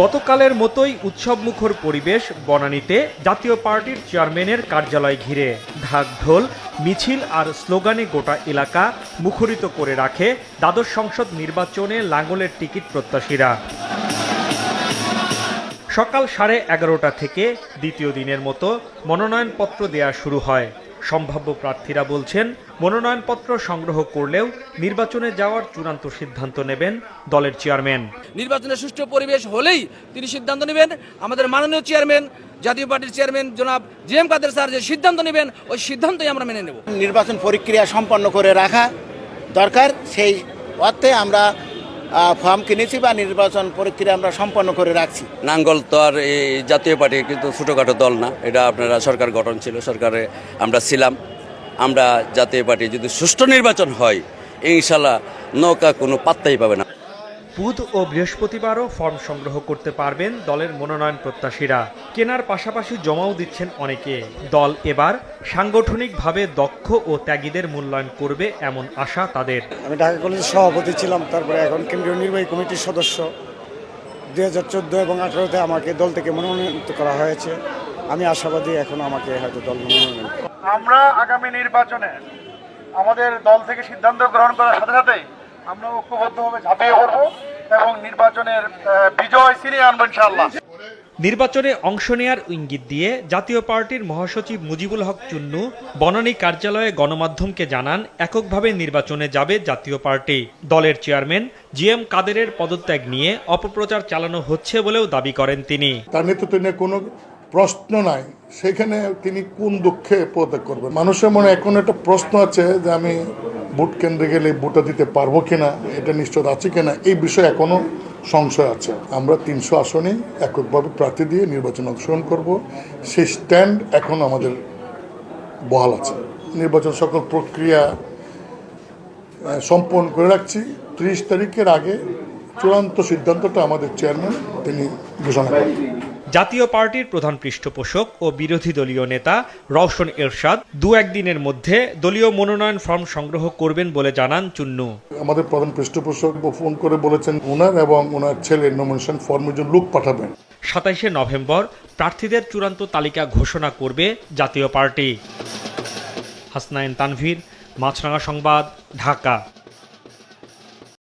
গতকালের মতোই উৎসবমুখর পরিবেশ বনানীতে জাতীয় পার্টির চেয়ারম্যানের কার্যালয় ঘিরে। ঢাক ঢোল মিছিল আর স্লোগানে গোটা এলাকা মুখরিত করে রাখে দ্বাদশ সংসদ নির্বাচনে লাঙ্গলের টিকিট প্রত্যাশীরা। সকাল সাড়ে এগারোটা থেকে দ্বিতীয় দিনের মতো মনোনয়নপত্র দেয়া শুরু হয়। সম্ভাব্য প্রার্থীরা বলছেন মনোনয়নপত্র সংগ্রহ করলেও নির্বাচনে যাওয়ার চূড়ান্ত সিদ্ধান্ত নেবেন দলের চেয়ারম্যান। নির্বাচনের সুষ্ঠু পরিবেশ হলেই তিনি সিদ্ধান্ত নেবেন। আমাদের মাননীয় চেয়ারম্যান জাতীয় পার্টির চেয়ারম্যান জনাব জি এম কাদের স্যার যে সিদ্ধান্ত নেবেন ওই সিদ্ধান্তই আমরা মেনে নেব। নির্বাচন প্রক্রিয়া সম্পন্ন করে রাখা দরকার। সেই অর্থে আমরা ফর্ম কিনেছি বা নির্বাচন প্রক্রিয়া আমরা সম্পন্ন করে রাখছি। নাঙ্গল তো আর এই জাতীয় পার্টি কিন্তু ছোটোখাটো দল না, এটা আপনারা সরকার গঠন ছিল, সরকারে আমরা ছিলাম। আমরা জাতীয় পার্টি যদি সুষ্ঠু নির্বাচন হয়, ইনশাল্লাহ নৌকা কোনো পাত্তাই পাবে না। বুধ ও বৃহস্পতিবারও ফর্ম সংগ্রহ করতে পারবেন দলের মনোনয়ন প্রত্যাশীরা। কেনার পাশাপাশি জমাও দিচ্ছেন অনেকে। দল এবার সাংগঠনিকভাবে দক্ষ ও ত্যাগীদের মূল্যায়ন করবে এমন আশা তাদের। আমি ঢাকা কলেজের সভাপতি ছিলাম তারপরে এখন কেন্দ্রীয় নির্বাহী কমিটির সদস্য। দুই হাজার চোদ্দ এবং আঠারোতে আমাকে দল থেকে মনোনীত করা হয়েছে। আমি আশাবাদী এখন আমাকে হয়তো দল মনোনয়ন আমরা আগামী নির্বাচনে আমাদের দল থেকে সিদ্ধান্ত গ্রহণ করার সাথে সাথেই আমরা ঐক্যবদ্ধভাবে ঝাঁপিয়ে পড়ব এবং নির্বাচনের বিজয় ছিনিয়ে আনব ইনশাআল্লাহ। নির্বাচনে অংশ নেয়ার ইঙ্গিত দিয়ে জাতীয় পার্টির মহাসচিব মুজিবুল হক চুন্নু বনানী কার্যালয়ে গণমাধ্যমকে জানান এককভাবে নির্বাচনে যাবে জাতীয় পার্টি। দলের চেয়ারম্যান জি এম কাদেরের পদত্যাগ নিয়ে অপপ্রচার চালানো হচ্ছে বলেও দাবি করেন তিনি। তার নেতৃত্ব নিয়ে কোনো প্রশ্ন নাই। সেখানে তিনি কোন দুঃখে পদত্যাগ করবেন? মানুষের মনে এখন একটা প্রশ্ন আছে যে আমি ভোট কেন্দ্রে গেলে ভোটটা দিতে পারব কিনা, এটা নিশ্চয় আছে কিনা, এই বিষয়ে এখনও সংশয় আছে। আমরা তিনশো আসনে এককভাবে প্রার্থী দিয়ে নির্বাচন অংশগ্রহণ করব। সেই স্ট্যান্ড এখন আমাদের বহাল আছে। নির্বাচন সকল প্রক্রিয়া সম্পন্ন করে রাখছি। ত্রিশ তারিখের আগে চূড়ান্ত সিদ্ধান্তটা আমাদের চেয়ারম্যান তিনি ঘোষণা করেন জাতীয় পার্টির প্রধান পৃষ্ঠপোষক ও বিরোধী দলীয় নেতা রওশন এরশাদ দু একদিনের মধ্যে দলীয় মনোনয়ন ফর্ম সংগ্রহ করবেন বলে জানান চুন্নু। আমাদের প্রধান পৃষ্ঠপোষক ফোন করে বলেছেন ওনার এবং ওনার ছেলের নমিনেশন ফর্মের জন্য লোক পাঠাবেন। সাতাইশে নভেম্বর প্রার্থীদের চূড়ান্ত তালিকা ঘোষণা করবে জাতীয় পার্টি। হাসনাইন তানভীর মাছরাঙা সংবাদ ঢাকা।